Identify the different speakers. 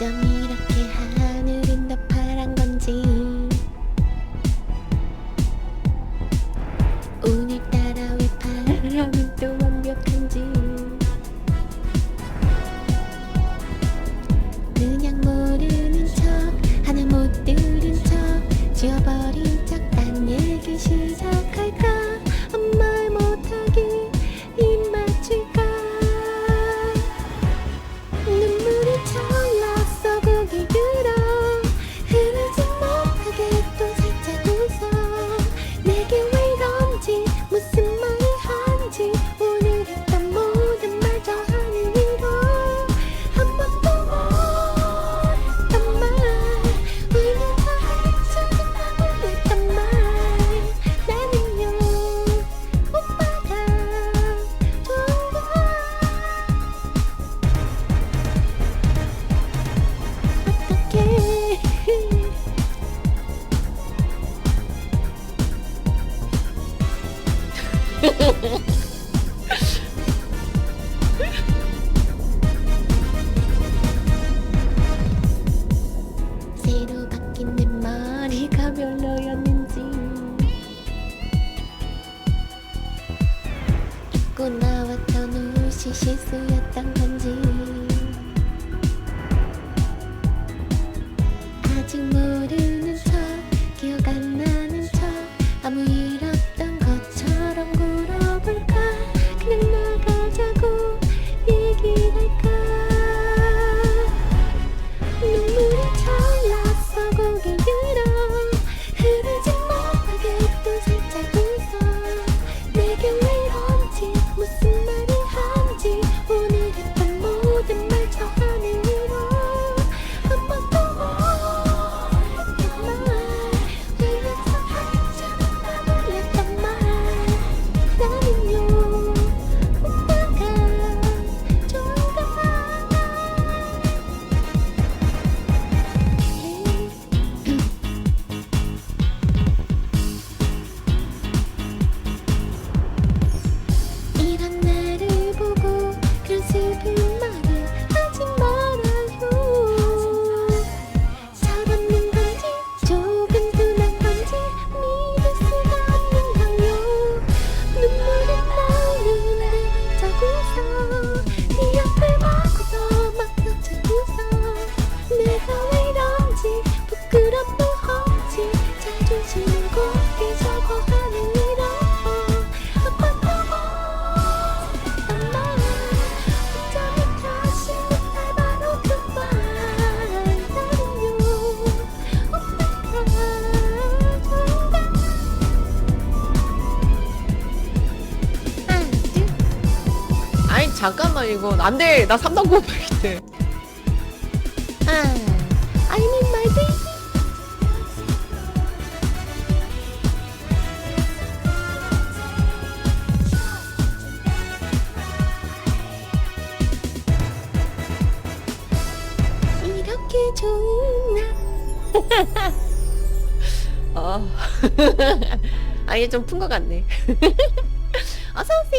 Speaker 1: ちゃみ 새로 바뀐 내 머리가 별로였는지 입고 나왔던 옷이 실수였던 건지
Speaker 2: 잠깐만 이거 안돼 나 3단 고백인데
Speaker 1: 아, I need my baby 이렇게 좋은 날. 어.
Speaker 2: 아, 아 얘좀 푼 것 같네. 어서오세요.